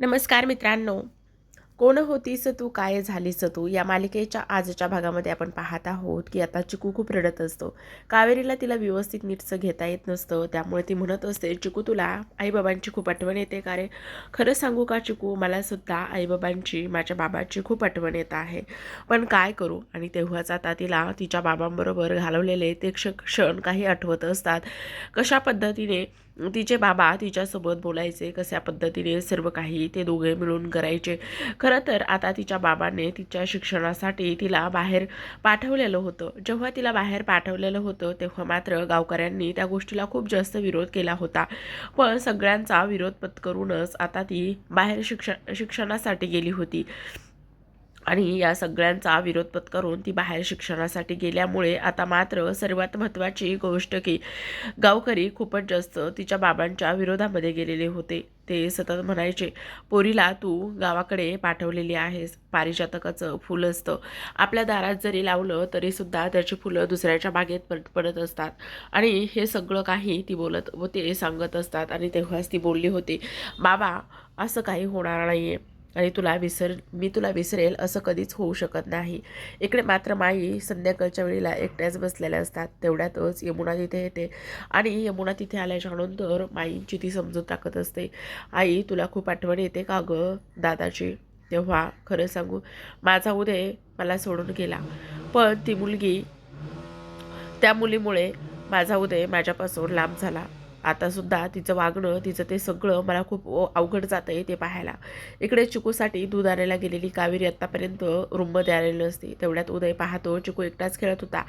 नमस्कार मित्रांनो. कोण होतीस तू? काय झालीस तू? या मालिकेच्या आजच्या भागामध्ये आपण पाहत आहोत की आता चिकू खूप रडत असतो. कावेरीला तिला व्यवस्थित नीटचं घेता येत नसतं. त्यामुळे ती म्हणत असते चिकू तुला आईबाबांची खूप आठवण येते का रे? खरं सांगू का चिकू? मला सुद्धा आईबाबांची माझ्या बाबांची खूप आठवण येत आहे. पण काय करू? आणि तेव्हाच आता तिला तिच्या बाबांबरोबर घालवलेले ते क्ष क्षण काही आठवत असतात. कशा पद्धतीने तिचे बाबा तिच्यासोबत बोलायचे कशा पद्धतीने सर्व काही ते दोघे मिळून करायचे. खरं तर आता तिच्या बाबाने तिच्या शिक्षणासाठी तिला बाहेर पाठवलेलं होतं. जेव्हा तिला बाहेर पाठवलेलं होतं तेव्हा मात्र गावकऱ्यांनी त्या गोष्टीला खूप जास्त विरोध केला होता. पण सगळ्यांचा विरोध पत्करूनच आता ती बाहेर शिक्षण शिक्षणासाठी गेली होती. आणि या सगळ्यांचा विरोध पत्करून ती बाहेर शिक्षणासाठी गेल्यामुळे आता मात्र सर्वात महत्त्वाची गोष्ट की गावकरी खूपच जास्त तिच्या बाबांच्या विरोधामध्ये गेलेले होते. ते सतत म्हणायचे पोरीला तू गावाकडे पाठवलेली आहेस. पारिजातकाचं फुल असतं. आपल्या दारात जरी लावलं तरीसुद्धा त्याची फुलं दुसऱ्याच्या बागेत पड पडत असतात. आणि हे सगळं काही ती बोलत व ते सांगत असतात आणि तेव्हाच ती बोलली होती बाबा असं काही होणार नाही आहे आणि तुला विसर मी तुला विसरेल असं कधीच होऊ शकत नाही. इकडे मात्र माई संध्याकाळच्या वेळेला एकट्याच बसलेल्या असतात. तेवढ्यातच यमुना तिथे येते. आणि यमुना तिथे आल्याच्यानंतर माईंची ती समजून टाकत असते. आई तुला खूप आठवण येते का गं दादाची? तेव्हा खरं सांगू माझा उदय मला सोडून गेला. पण ती मुलगी त्या मुलीमुळे माझा उदय माझ्यापासून लांब झाला. आतासुद्धा तिचं वागणं तिचं ते सगळं मला खूप अवघड जातं आहे ते पाहायला. इकडे चिकूसाठी दूध आणायला गेलेली कावेरी आत्तापर्यंत रूममध्ये आलेली नसते. तेवढ्यात उदय पाहतो चिकू एकटाच खेळत होता.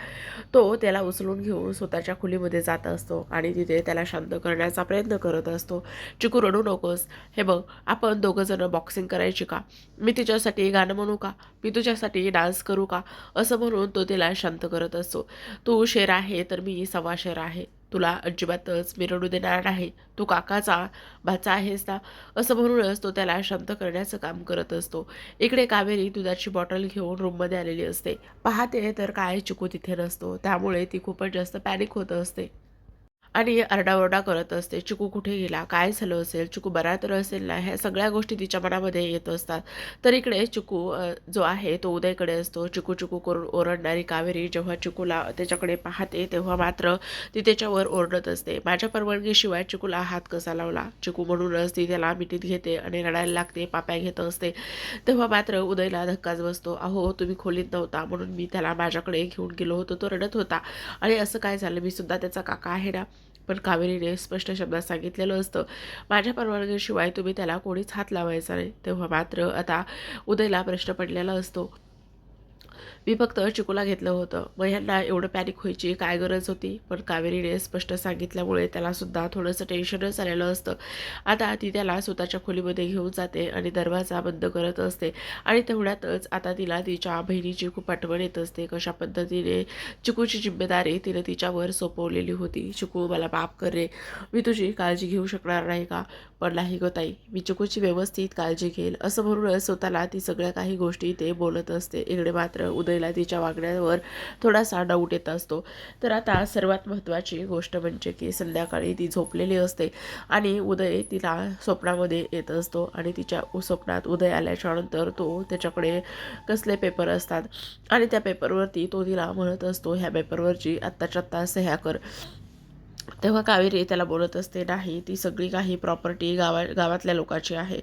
तो त्याला उचलून घेऊन स्वतःच्या खोलीमध्ये जात असतो आणि तिथे त्याला शांत करण्याचा प्रयत्न करत असतो. चिकू रडू नकोस. हे बघ आपण दोघंजणं बॉक्सिंग करायची का? मी तिच्यासाठी गाणं म्हणू का? मी तुझ्यासाठी डान्स करू का? असं म्हणून तो तिला शांत करत असतो. तू शेर आहे तर मी सव्वा शेर आहे. तुला अजिबातच मी देणार नाही. तू काकाचा भाचा आहेस ना? असं म्हणूनच तो त्याला शांत करण्याचं काम करत असतो. इकडे कावेरी दुधाची बॉटल घेऊन रूममध्ये आलेली असते. पाहते तर काय चिकू तिथे नसतो. त्यामुळे ती खूपच जास्त पॅनिक होत असते. आणि आरडाओरडा करत असते. चिकू कुठे गेला? काय झालं असेल? चिकू बरा तर असेल ना? ह्या सगळ्या गोष्टी तिच्या मनामध्ये येत असतात. तर इकडे चिकू जो आहे तो उदयकडे असतो. चिकू चिकू करून ओरडणारी कावेरी जेव्हा चिकूला त्याच्याकडे पाहते तेव्हा मात्र ती त्याच्यावर ओरडत असते. माझ्या परवानगीशिवाय चिकूला हात कसा लावला? चिकू म्हणूनच ती त्याला मिठीत घेते आणि रडायला लागते पाप्या घेत असते. तेव्हा मात्र उदयला धक्काच बसतो. अहो तुम्ही खोलीत नव्हता म्हणून मी त्याला माझ्याकडे घेऊन गेलो होतो. तो रडत होता. आणि असं काय झालं? मी सुद्धा त्याचा काका आहे ना? पण कावेरीने स्पष्ट शब्दात सांगितलेलं असतं माझ्या परवानगीशिवाय तुम्ही त्याला कोणीच हात लावायचा नाही. तेव्हा मात्र आता उदयला प्रश्न पडलेला असतो मी फक्त चिकूला घेतलं होतं. मग ह्यांना एवढं पॅनिक व्हायची काय गरज होती? पण कावेरीने स्पष्ट सांगितल्यामुळे त्यालासुद्धा थोडंसं टेन्शनच आलेलं असतं. आता ती त्याला स्वतःच्या खोलीमध्ये घेऊन जाते आणि दरवाजा बंद करत असते. आणि तेवढ्यातच आता तिला तिच्या बहिणीची खूप आठवण येत असते. कशा पद्धतीने चिकूची जिम्मेदारी तिने तिच्यावर सोपवलेली होती. चिकू मला माफ कर रे. मी तुझी काळजी घेऊ शकणार नाही का? पण नाही गं ताई मी चिकूची व्यवस्थित काळजी घेईल. असं म्हणूनच स्वतःला ती सगळ्या काही गोष्टी ते बोलत असते. इकडे मात्र उदयला तिच्या वागण्यावर थोडासा डाऊट येत असतो. तर आता सर्वात महत्त्वाची गोष्ट म्हणजे की संध्याकाळी ती झोपलेली असते आणि उदय तिला स्वप्नामध्ये येत असतो आणि तिच्या स्वप्नात उदय आल्याच्यानंतर तो त्याच्याकडे कसले पेपर असतात आणि त्या पेपरवरती तो तिला म्हणत असतो ह्या पेपरवरची आत्ताच्या आत्ता सह्या कर. तेव्हा कावेरी त्याला बोलत असते नाही ती सगळी काही प्रॉपर्टी गावा गावातल्या लोकांची आहे.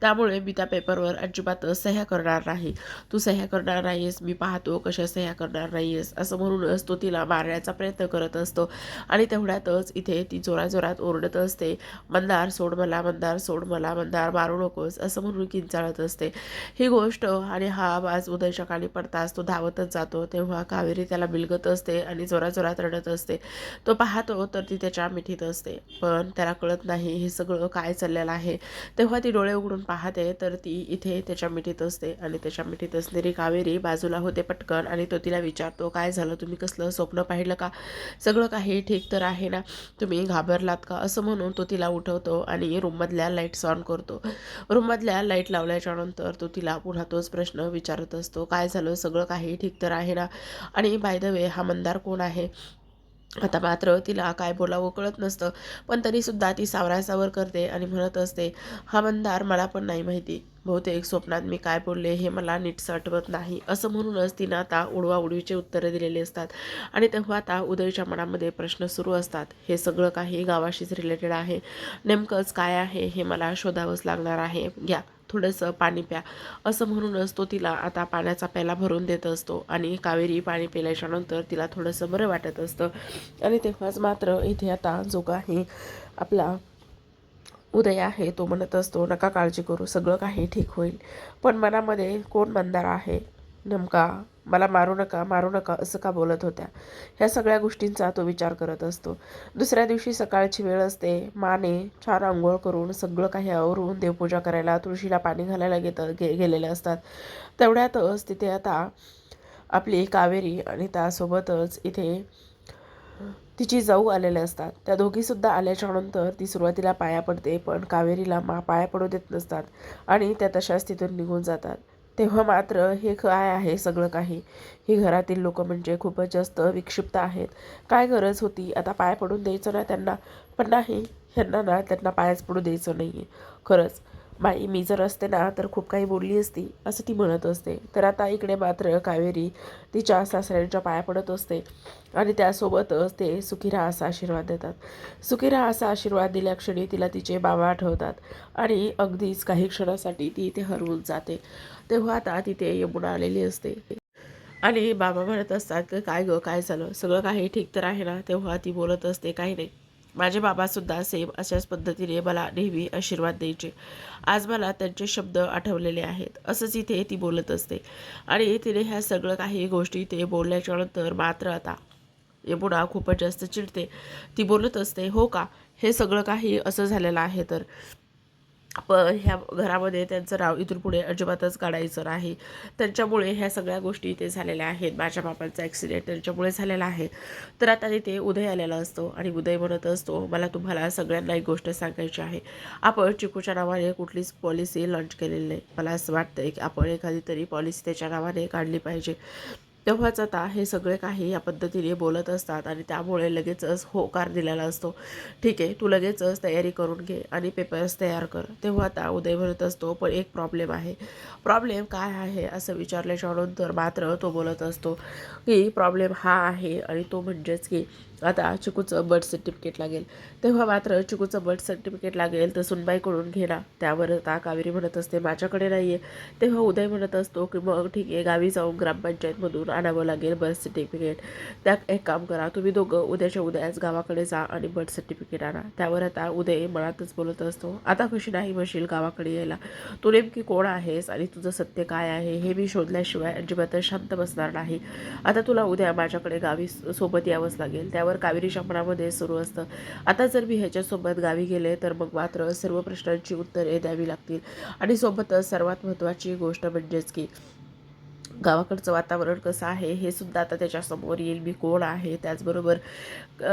त्यामुळे मी त्या पेपरवर अजिबात सह्या करणार नाही. तू सह्या करणार नाहीयेस मी पाहतो कशा सह्या करणार नाहीयेस. असं म्हणूनच तो तिला मारण्याचा प्रयत्न करत असतो. आणि तेवढ्यातच इथे ती जोराजोरात ओरडत असते मंदार सोड मला मंदार सोड मला मंदार मारू नकोस. असं म्हणून किंचाळत असते. ही गोष्ट आणि हा आवाज उदयच्या कानी पडताच तो धावतच जातो. तेव्हा कावेरी त्याला बिलगत असते आणि जोराजोरात रडत असते. तो पाहतो तर ती त्याच्या मिठीत असते. पण त्याला कळत नाही हे सगळं काय चाललेलं आहे. तेव्हा ती डोळे उघडून पाहते तर ती इथे त्याच्या मिठीत असते आणि त्याच्या मिठीत असलेली कावेरी बाजूला होते पटकन आणि तो तिला विचारतो काय झालं? तुम्ही कसलं स्वप्न पाहिलं का? सगळं काही ठीक तर आहे ना? तुम्ही घाबरलात का? असं म्हणून तो तिला उठवतो आणि रूममधल्या लाईट्स ऑन करतो. रूममधल्या लाइट लावल्याच्या नंतर तो तिला पुन्हा तोच प्रश्न विचारत असतो काय झालं? सगळं काही ठीक तर आहे ना? आणि बाय द वे हा मंदार कोण आहे? आता मात्र तिला काय बोलावं कळत नसतं. पण तरीसुद्धा ती सावरासावर करते आणि म्हणत असते हा मंदार मला पण नाही माहिती. बहुतेक स्वप्नात मी काय बोलले हे मला नीटसं आठवत नाही. असं म्हणूनच तिनं आता उडवा उडवीचे उत्तरं दिलेली असतात. आणि तेव्हा आता उदयच्या मनामध्ये प्रश्न सुरू असतात. हे सगळं काही गावाशीच रिलेटेड आहे. नेमकंच काय आहे हे मला शोधावंच लागणार आहे. घ्या. थोडंसं पाणी प्या. असं म्हणूनच तो तिला आता पाण्याचा प्याला भरून देत असतो आणि कावेरी पाणी पिल्याच्या तिला थोडंसं बरं वाटत असतं. आणि तेव्हाच मात्र इथे आता जो काही आपला उदय आहे तो म्हणत असतो नका काळजी करू सगळं काही ठीक होईल. पण मनामध्ये कोण मंदार आहे? नेमका मला मारू नका मारू नका असं का बोलत होत्या? ह्या सगळ्या गोष्टींचा तो विचार करत असतो. दुसऱ्या दिवशी सकाळची वेळ असते. माने छान आंघोळ करून सगळं काही आवरून देवपूजा करायला तुळशीला पाणी घालायला घेत गे गेलेले असतात. तेवढ्यातच तिथे आता आपली कावेरी आणि त्यासोबतच इथे तिची जाऊ आलेल्या असतात. त्या दोघीसुद्धा आल्याच्यानंतर ती सुरुवातीला पाया पडते पण कावेरीला मा पाया पडू देत नसतात आणि त्या तशाच तिथून निघून जातात. तेव्हा मात्र हे काय आहे सगळं काही. ही घरातील लोक म्हणजे खूपच जास्त विक्षिप्त आहेत. काय गरज होती? आता पाय पडून द्यायचं ना त्यांना? पण नाही ह्यांना ना त्यांना पायच पडू द्यायचं नाही आहे खरंच बाई मी जर असते ना तर खूप काही बोलली असती असं ती म्हणत असते. तर आता इकडे मात्र कावेरी तिच्या सासऱ्यांच्या पाया पडत असते आणि त्यासोबतच ते सुखीरा असा आशीर्वाद देतात. सुखीरा असा आशीर्वाद दिल्याक्षणी तिला तिचे बाबा आठवतात आणि अगदीच काही क्षणासाठी ती इथे हरवून जाते. तेव्हा आता तिथे यमुना आलेली असते. आणि बाबा म्हणत असतात काय गं काय झालं? सगळं काही ठीक तर आहे ना? तेव्हा ती बोलत असते काही नाही. माझे बाबासुद्धा सेम अशाच पद्धतीने मला नेहमी आशीर्वाद द्यायचे. आज मला त्यांचे शब्द आठवलेले आहेत. असंच इथे ती बोलत असते. आणि तिने ह्या सगळं काही गोष्टी ते बोलल्याच्या नंतर मात्र आता यमुना खूपच जास्त चिडते. ती बोलत असते हो का? हे सगळं काही असं झालेलं आहे तर. पण ह्या घरामध्ये त्यांचं नाव इथून पुढे अजिबातच काढायचं नाही. त्यांच्यामुळे ह्या सगळ्या गोष्टी इथे झालेल्या आहेत. माझ्या बाबांचा ॲक्सिडेंट त्यांच्यामुळे झालेला आहे. तर आता तिथे उदय आलेला असतो आणि उदय म्हणत असतो मला तुम्हाला सगळ्यांना एक गोष्ट सांगायची आहे. आपण चिकूच्या नावाने कुठलीच पॉलिसी लॉन्च केलेली नाही. मला असं वाटतं की आपण एखादी तरी पॉलिसी त्याच्या नावाने काढली पाहिजे. तेव्हाच आता हे सगळे काही या पद्धतीने बोलत असतात आणि त्यामुळे लगेचच होकार दिलेला असतो. ठीक आहे तू लगेचच तयारी करून घे आणि पेपर्स तयार कर. तेव्हा आता उदय म्हणत असतो पण एक प्रॉब्लेम आहे. प्रॉब्लेम काय आहे? असं विचारल्याच्या नंतर मात्र तो बोलत असतो की प्रॉब्लेम हा आहे आणि तो म्हणजेच की आता चिकूचं बर्थ सर्टिफिकेट लागेल. तेव्हा मात्र चिकूचं बर्थ सर्टिफिकेट लागेल तर सुनबाईकडून घे ना त्यावर आता कावेरी म्हणत असते माझ्याकडे नाही आहे तेव्हा उदय म्हणत असतो की मग ठीक आहे गावी जाऊन ग्रामपंचायतमधून आणावं लागेल बर्थ सर्टिफिकेट त्यात एक काम करा तुम्ही दोघं उद्याच्या उद्याच गावाकडे जा आणि बर्थ सर्टिफिकेट आणा. त्यावर आता उदय मनातच बोलत असतो आता कशी नाही म्हणशील गावाकडे यायला? तू नेमकी कोण आहेस आणि तुझं सत्य काय आहे हे मी शोधल्याशिवाय अजिबातच शांत बसणार नाही. आता तुला उद्या माझ्याकडे गावी सोबत यावंच लागेल. त्यावर कावेरीच्या मनामध्ये सुरू असतं. आता जर मी ह्याच्यासोबत गावी गेले तर मग मात्र सर्व प्रश्नांची उत्तरे द्यावी लागतील. आणि सोबतच सर्वात महत्त्वाची गोष्ट म्हणजेच की गावाकडचं वातावरण कसं आहे हे सुद्धा आता त्याच्यासमोर येईल. मी कोण आहे त्याचबरोबर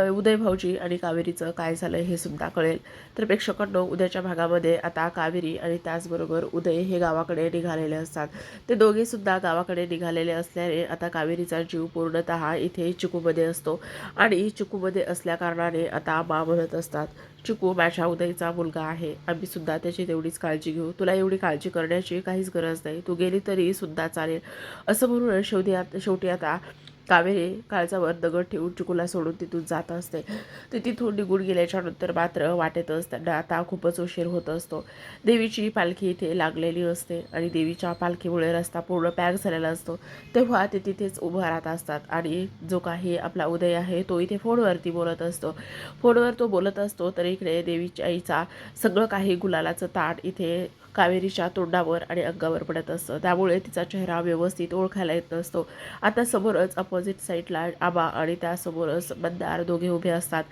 उदय भाऊजी आणि कावेरीचं काय झालं हे सुद्धा कळेल. तर प्रेक्षकांनो उद्याच्या भागामध्ये आता कावेरी आणि त्याचबरोबर उदय हे गावाकडे निघालेले असतात. ते दोघेसुद्धा गावाकडे निघालेले असल्याने आता कावेरीचा जीव पूर्णतः इथे चिकूमध्ये असतो. आणि चिकूमध्ये असल्याकारणाने आता मा म्हणत असतात. चिकू माझ्या उदयचा मुलगा आहे. आम्ही सुद्धा त्याची तेवढीच काळजी घेऊ. तुला एवढी काळजी करण्याची काहीच गरज नाही. तू गेली तरी सुद्धा चालेल. असं म्हणून शेवटी आता शेवटी आता कावेरी काळजावर दगड ठेवून चिकूला सोडून तिथून जात असते. ते तिथून निघून गेल्याच्यानंतर मात्र वाटेतच त्यांना आता खूपच उशीर होत असतो. देवीची पालखी इथे लागलेली असते आणि देवीच्या पालखीमुळे रस्ता पूर्ण पॅक झालेला असतो. तेव्हा ते तिथेच उभं राहत असतात आणि जो काही आपला उदय आहे तो इथे फोनवरती बोलत असतो. फोनवर तो बोलत असतो तर इकडे देवीच्या आईचा सगळं काही गुलालाचं ताट इथे कावेरीच्या तोंडावर आणि अंगावर पडत असतं. त्यामुळे तिचा चेहरा व्यवस्थित ओळखायला येत नसतो. आता समोरच अपोजिट साईडला आबा आणि त्यासमोरच मंदार दोघे उभे असतात.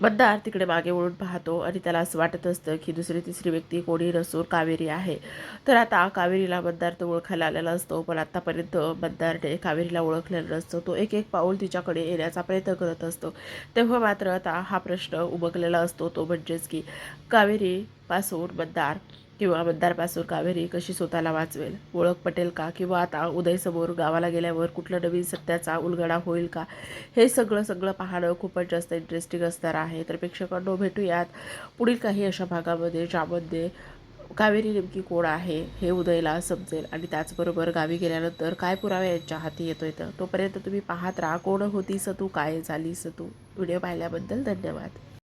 मंदार तिकडे मागे वळून पाहतो आणि त्याला असं वाटत असतं की दुसरी तिसरी व्यक्ती कोणी नसून कावेरी आहे. तर आता कावेरीला मंदार तो ओळखायला आलेला असतो पण आत्तापर्यंत मंदारने कावेरीला ओळखलेला नसतो. तो एक एक पाऊल तिच्याकडे येण्याचा प्रयत्न करत असतो. तेव्हा मात्र आता हा प्रश्न उमगलेला असतो. तो म्हणजेच की कावेरी पासून मतदार किंवा मतदारपासून कावेरी कशी स्वतःला वाचवेल? ओळख पटेल का? किंवा आता उदयसमोर गावाला गेल्यावर कुठलं नवीन सत्याचा उलगडा होईल का? हे सगळं सगळं पाहणं खूपच जास्त इंटरेस्टिंग असणार आहे. तर प्रेक्षकांनो भेटूयात पुढील काही अशा भागामध्ये ज्यामध्ये कावेरी नेमकी कोण आहे हे उदयला समजेल. आणि त्याचबरोबर गावी गेल्यानंतर काय पुरावे यांच्या हाती येतोय तर तोपर्यंत तुम्ही पाहत राहा. कोण होती सतू? काय झाली सतू? व्हिडिओ पाहिल्याबद्दल धन्यवाद.